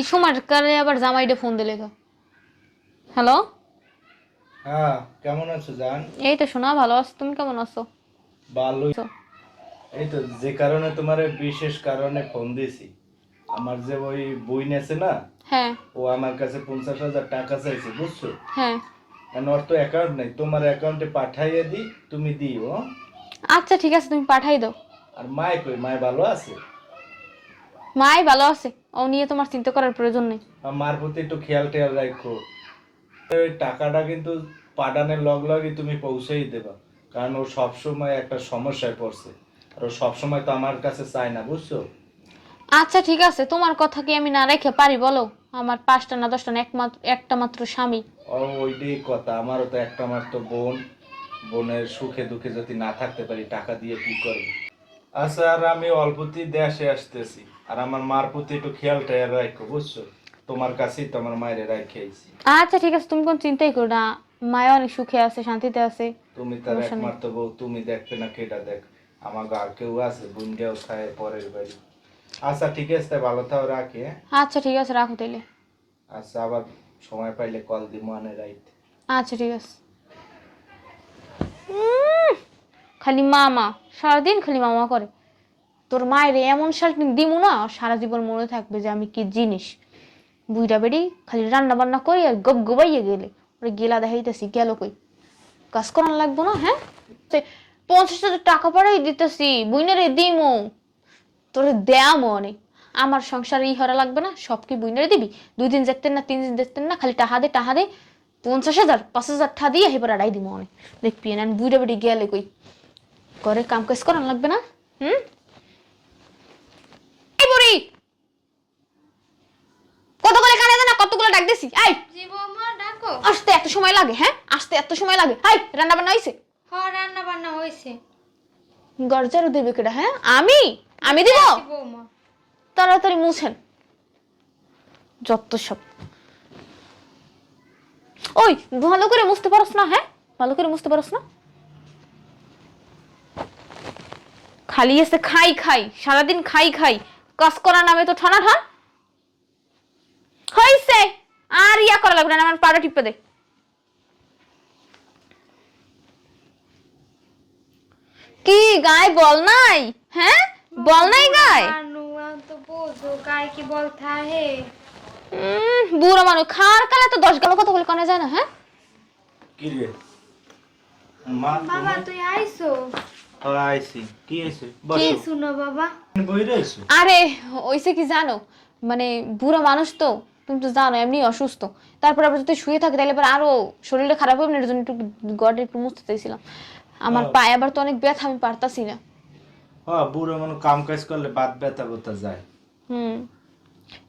এই সময় কালে আবার জামাইটা ফোন দিলে তো হ্যালো হ্যাঁ কেমন আছো জান? এই তো শোনা ভালো আছো? তুমি কেমন আছো? ভালোই। তো। এই তো যে কারণে তোমার বিশেষ কারণে ফোন দিছি। আমার যে ওই বই আছে না হ্যাঁ। ও আমার কাছে পঞ্চাশ হাজার টাকা চাইছে বুঝছ? হ্যাঁ। এখন ওর তো অ্যাকাউন্ট নেই তোমার অ্যাকাউন্টে পাঠাইয়ে দিই তুমি দিও আচ্ছা ঠিক আছে তুমি পাঠাই দাও। আর মায় কই? মায় ভালো আছে? মাই ভালো আছে। ও নিয়ে তোমার চিন্তা করার প্রয়োজন নেই। মার প্রতি একটু খেয়াল টেয়াল রাখো। ওই টাকাটা কিন্তু পাঠানোর লগ লগই তুমি পৌঁছেই দেবা। কারণ ও সবসময় একটা সমস্যায় পড়ছে। আর ও সবসময় তো আমার কাছে চায় না বুঝছ? আচ্ছা ঠিক আছে। তোমার কথা কি আমি না রেখে পারি বলো? আমার পাঁচটা না দশটা না একমাত্র একটা মাত্র স্বামী। ও ওইটাই কথা। আমারও তো একটা মাত্র বোন। বোনের সুখে দুঃখে যদি না থাকতে পারি টাকা দিয়ে কি করব? আচ্ছা আর আমি অল্পতেই দেশে আসতেছি। আর আমার মার প্রতি একটু খেয়াল রাখো বুঝছ? তোমার কাছেই তো আমার মায়ের রাখে আইছি। আচ্ছা ঠিক আছে তুমি কোন চিন্তাই করো না। মায়া অনেক সুখে আছে শান্তিতে আছে। তুমি তার। একমাত্র বউ তুমি দেখবে না কেটা দেখ। আমার আর কেউ আছে বুনটাও খায় পরের বাড়ি। আচ্ছা ঠিক আছে ভালো থাও রাখি হ্যাঁ? আচ্ছা ঠিক আছে রাখো তাইলে। আচ্ছা আবার সময় পাইলে কল দিব আনে রাইট আচ্ছা ঠিক আছে। খালি মামা, সারাদিন খালি মামা করে। তোর মায়ের এমন শাল্টিং দিমু না, সারা জীবন মনে থাকবে যে আমি কি জিনিস। বুইটা বেড়ি খালি রান্না বান্না করি আর গপ গবাইয়ে গেলে। ওরে গেলা দেখাইতেছি, গেল কই? কাজ করান লাগবো না হ্যাঁ? পঞ্চাশ হাজার টাকা পাড়াই দিতেছি, বুইনারে দিমু। তোরে দেয়া মনে আমার সংসারে ই হরা লাগবে না, সব কি বুইনারে দিবি? দুই দিন দেখতেন না, তিন দিন দেখতেন না, খালি টাহা দে টাহা দে, পঞ্চাশ হাজার, পাঁচ হাজার টাকা দিয়ে হেবার আড়াই দিব অনেক। দেখবি না বুইটা বেড়ি গেলে কই? করে কাম কাজ করান লাগবে না? হুম? এই বুড়ি! কতগুলো কানে দেনা কতগুলো ডাক দিছি? আই ডাকো। আসতে এত সময় লাগে হ্যাঁ? আসতে এত সময় লাগে। আই রান্না বান্না হইছে? হ রান্না বান্না হয়েছে গরজারও দেবে কেডা হ্যাঁ? আমি? আমি দিব? তাড়াতাড়ি মুছেন। যত সব। ওই ভালো করে মুছতে পারস না হ্যাঁ? ভালো করে মুছতে পারস না? খালি এসে খাই খাই সারাদিন খাই খাই। কাজ করার নামে তো ঠানা ঠান। হইছে। আর ইয়া করা লাগবে না আমার পাড়া টিপে দে। কি গায়ে বল নাই? হ্যাঁ? বল নাই গায়ে? আনুয়া তো বোঝো গায়ে কি বলতা হে উম, বুড়ো মানুষ খাওয়ার কালে তো দশ গেল কথা বলে কানে যায় না হ্যাঁ? কি রে? মা বাবা তুই আইছো তুমি আইছি কি হয়েছে কি শুনো বাবা বই রয়েছো আরে ওইসে কি জানো? মানে বুড়ো মানুষ তো তুমি তো জানো এমনি অসুস্থ। তারপর আবার যদি শুয়ে থাকে তাহলে আবার আরও শরীরটা খারাপ হবে না এর জন্য একটু গড়ে একটু মুছতে চাইছিলাম। আমার পায়ে আবার তো অনেক ব্যথা আমি পারতাছি না। হ্যাঁ বুড়ো মানুষ কাম কাজ করলে বাদ ব্যথা ব্যথা যায়। হুম।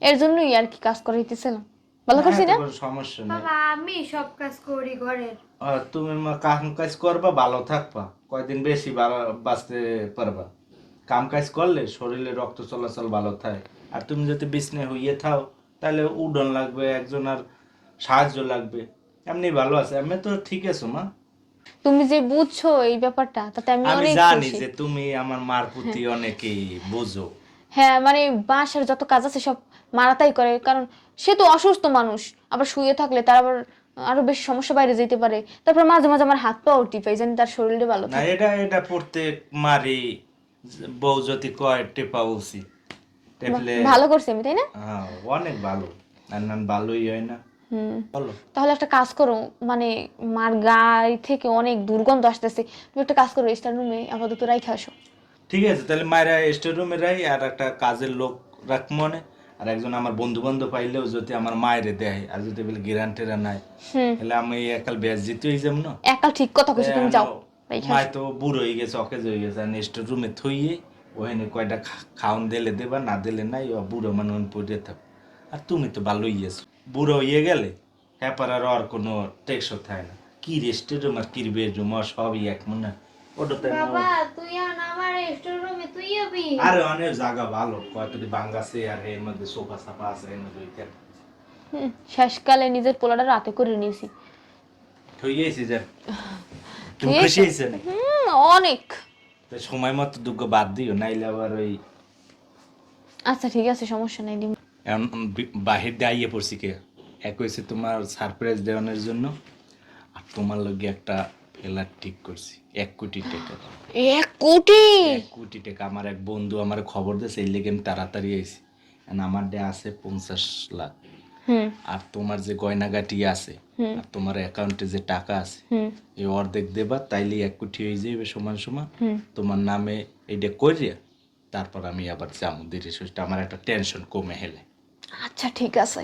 এর জন্যই আর কি কাজ করে দিতেছিলাম ভালো করছি না? হ্যাঁ, সমস্যা নেই। বাবা আমি সব কাজ করি ঘরের। তুমি কাম কাজ করবা ভালো থাকবা। কয়দিন বেশি বাঁচতে পারবা। কাম কাজ করলে শরীরে রক্ত চলাচল ভালো থাকে। আর তুমি যদি বিছনে হইয়ে থাও তাহলে উডন লাগবে একজন আর সাহায্য লাগবে। এমনি ভালো আছে। এমনি তো ঠিক আছো মা। তুমি যে বুঝছ এই ব্যাপারটা তাতে আমি আমি অনেক জানি খুশি। যে তুমি আমার মার প্রতি অনেকই বুঝো। হ্যাঁ মানে বাসার যত কাজ আছে সব মারাতাই করে। কারণ সে তো অসুস্থ মানুষ। আবার শুয়ে থাকলে তার আবার আরও বেশি সমস্যা বাইরে যেতে পারে। তারপর মাঝে মাঝে আমার হাত পাও টিপাই জানি তার শরীরে ভালো না এটা এটা প্রত্যেক মারি বউ যদি কয় টেপা উচিত ভালো করছি আমি তাই না? হ্যাঁ অনেক ভালো। আর না ভালোই হয় না। তাহলে একটা কাজ করো মানে মার গায়ে থেকে অনেক দুর্গন্ধ আসতেছে। তুমি একটা কাজ করো স্টার রুমে আপাতত রাইখে আসো। ঠিক আছে তাহলে মায়েরা স্টার রুমে রাই আর একটা কাজের লোক রাখ মনে। আর একজন আমার বন্ধু বান্ধব পাইলেও যদি আমার মায়েরে দেয় আর যদি বলে গ্যারান্টেরা নাই তাহলে আমি একাল ব্যাস জিতে হয়ে যাব না? একাল ঠিক কথা কইছো তুমি যাও। মায় তো বুড়ো হয়ে গেছে অকেজ হয়ে গেছে আর স্টোর রুমে থইয়ে ওখানে কয়টা খাওন দিলে দেবা না দিলে নাই ও বুড়ো মানুষ পড়ে থাক। আর তুমি তো ভালোই গেছো বুড়ো হয়ে গেলে হ্যাঁ আর আর কোনো টেকসও থাকে না। কি রেস্টের রুম আর কি বেডরুম আর সবই এক মনে হয়। ওটা তো বাবা তুই যাবি? আরে অনেক জায়গা ভালো। কয়েকটি বাঙ্গাছে আর এর মধ্যে সোফা সাফা আছে এর মধ্যে শেষকালে নিজের পোলাটা রাতে করে নিয়েছি। গেছি যে? তুমি খুশি হয়েছে? হুম অনেক। তো সময় মতো দুগ্গ বাদ দিও নাইলে আবার ওই আচ্ছা ঠিক আছে সমস্যা নাই দিম। এখন বাহির দিয়ে আইয়ে পড়ছি কে? এক হয়েছে তোমার সারপ্রাইজ দেওয়ানোর জন্য আর তোমার লগে একটা ফেলার ঠিক করছি। এক কোটি টাকা। এক কোটি? এক কোটি টাকা। আমার এক বন্ধু আমার খবর দিয়েছে এই লেগে আমি তাড়াতাড়ি আইছি। আমার ডে আছে পঞ্চাশ লাখ। আর তোমার যে গয়নাগাটি আছে আর তোমার অ্যাকাউন্টে যে টাকা আছে এই অর্ধেক দেবা তাইলে এক কোটি হয়ে যাবে সমান সমান। তোমার নামে এইটা করিয়া তারপর আমি আবার যাব ধীরে সুস্থে আমার একটা টেনশন কমে হেলে আচ্ছা ঠিক আছে।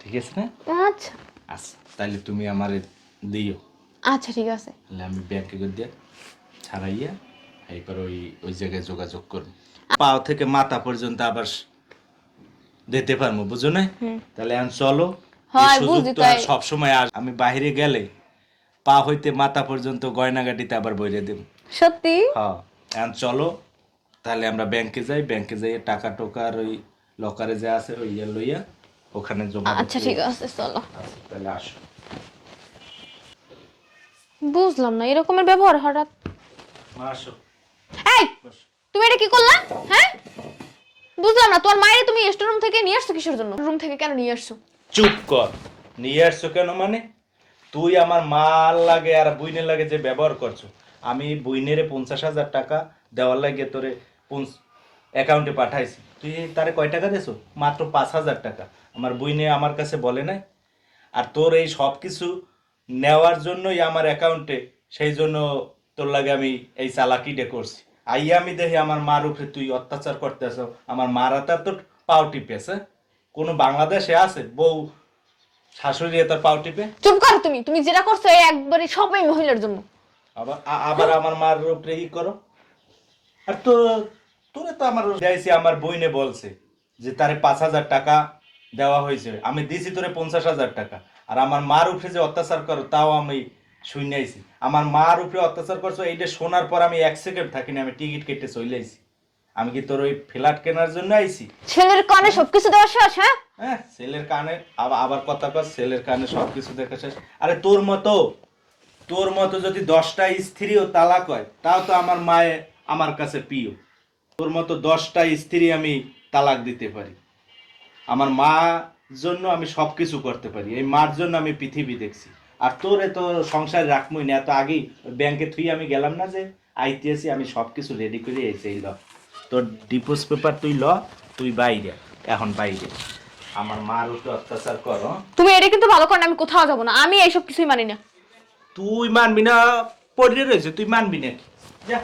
ঠিক আছে না? আচ্ছা। আচ্ছা তাইলে তুমি আমার দিও। আচ্ছা ঠিক আছে। তাহলে আমি ব্যাংকে করে দিয়ে ছাড়াইয়া এরপর ওই ওই জায়গায় যোগাযোগ করব। পাও থেকে মাথা পর্যন্ত আবার দিতে পারব বুঝো না তাহলে এখন চলো হয়, বুঝি তো আর আমি বাইরে গেলে পা হইতে মাথা পর্যন্ত গয়নাগাটিতে আবার বইরে দেব। সত্যি? হ্যাঁ এখন চলো তাহলে আমরা ব্যাংকে যাই ব্যাংকে যাই টাকা টোকা আর ওই লকারে যা আছে ওই ইয়ে লইয়া ওখানে জমা আচ্ছা ঠিক আছে চলো। আচ্ছা, তাহলে আসো। বুঝলাম না এরকমের ব্যবহার হঠাৎ। আসো। এই তুমি এটা কি করলা? হ্যাঁ? বুঝলাম না তোমার মায়ের তুমি স্টোর রুম থেকে নিয়ে আসছো কিসের জন্য? রুম থেকে কেন নিয়ে আসছো? চুপ কর। নিয়ে আসছো কেন মানে? তুই আমার মাল লাগে আর বুইনের লাগে যে ব্যবহার করছ। আমি বুইনের পঞ্চাশ হাজার টাকা দেওয়ার লাগে তোরে অ্যাকাউন্টে পাঠাইছি। তুই তারে কয় টাকা দেছো মাত্র পাঁচ হাজার টাকা। আমার বুইনে আমার কাছে বলে নাই। আর তোর এই সব কিছু নেওয়ার জন্যই আমার অ্যাকাউন্টে সেই জন্য তোর লাগে আমি এই চালাকিটা করছি। আইয়া আমি দেখি আমার মার উপরে তুই অত্যাচার করতেছ আমার মারা তার তোর পাও টিপেছে কোনো বাংলাদেশে আছে? বউ শাশুড়ি তার পাও টিপে? চুপ করো তুমি তুমি যেটা করছ এই একবারে সবাই মহিলার জন্য। আবার আবার আমার মার উপরে ই করো। আর তো তোরে তো আমার যাইছি আমার বইনে বলছে যে তারে পাঁচ হাজার টাকা দেওয়া হয়েছে। আমি দিছি তোরে পঞ্চাশ হাজার টাকা। আর আমার মার উপরে যে অত্যাচার করো তাও আমি শুনাইছি আমার মার উপরে অত্যাচার করছ এইটা শোনার পর আমি এক সেকেন্ড থাকিনি আমি টিকিট কেটে চলে আইছি। আমি কি তোর ওই ফ্ল্যাট কেনার জন্য আইছি? ছেলের কানে সবকিছু দেওয়া শেষ হ্যাঁ? হ্যাঁ ছেলের কানে আবার আবার কথা কর ছেলের কানে সব কিছু দেখা শেষ। আরে তোর মতো তোর মতো যদি দশটা স্ত্রীও তালাক হয় তাও তো আমার মায়ে আমার কাছে প্রিয়। তোর মতো দশটা স্ত্রী আমি তালাক দিতে পারি। আমার মা জন্য আমি সব কিছু করতে পারি। এই মার জন্য আমি পৃথিবী দেখছি। আর তোর এত সংসার রাখমই না এত আগেই ব্যাংকে থুই আমি গেলাম না যে আইতেছি আমি সব কিছু রেডি করে এসে ল। তোর ডিপোজ পেপার তুই ল তুই বাইরে এখন বাইরে। আমার মার উপরে অত্যাচার কর? তুমি এটা কিন্তু ভালো করো না আমি কোথাও যাব না। আমি এইসব কিছুই মানি না। তুই মানবি না পড়ে রয়েছে তুই মানবি না যা।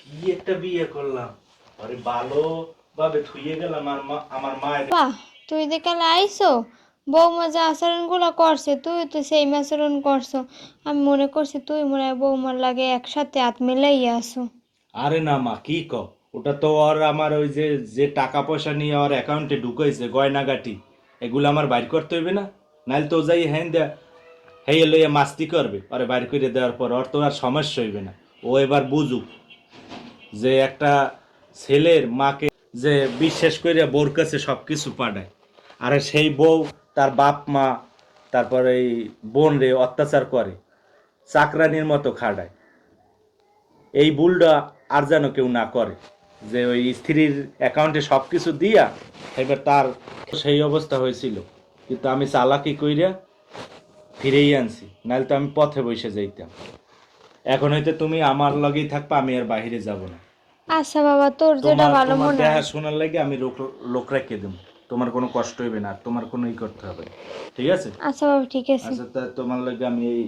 কি একটা বিয়ে করলাম। আরে ভালো ভাবে থুইয়ে গেলাম আমার মা আমার মায়ের। বাহ তুই কাল আইসো বৌমা যে আচরণগুলো করছে তুই তো সেই আচরণ করছ। আমি মনে করছি তুই মনে হয় বৌমার লাগে একসাথে হাত আসো আরে না মা কি ক ওটা তো ওর আমার ওই যে যে টাকা পয়সা নিয়ে ওর অ্যাকাউন্টে ঢুকাইছে গয়নাগাটি। এগুলো আমার বাইর করতে হইবে না। নাইলে তো যাই হ্যাঁ দেয়া হেয়ে লইয়া মাস্তি করবে। ওরে বাইর করে দেওয়ার পর ওর তো আর সমস্যা হইবে না। ও এবার বুঝুক যে একটা ছেলের মাকে যে বিশ্বাস করে বোর কাছে সব কিছু পাঠায়। আর সেই বউ তার বাপ মা, তারপর এই বোন রে অত্যাচার করে, চাকরানির মতো খাড়ায় এই ভুলটা আর যেন কেউ না করে, যে ওই স্ত্রীর অ্যাকাউন্টে সব কিছু দিয়া এবার তার সেই অবস্থা হয়েছিল। কিন্তু আমি চালাকি কইরা ফিরেই আনছি নাহলে তো আমি পথে বসে যাইতাম। এখন হয়তো তুমি আমার লগেই থাকবা, আমি আর বাহিরে যাব না। আচ্ছা বাবা তোর যেটা ভালো মনে হয়। শোনার লাগে আমি লোক লোক রেখে দেব তোমার কোনো কষ্ট হবে না তোমার কোনো ই করতে হবে। ঠিক আছে? আচ্ছা বাবা ঠিক আছে। আচ্ছা তোমার লাগে আমি এই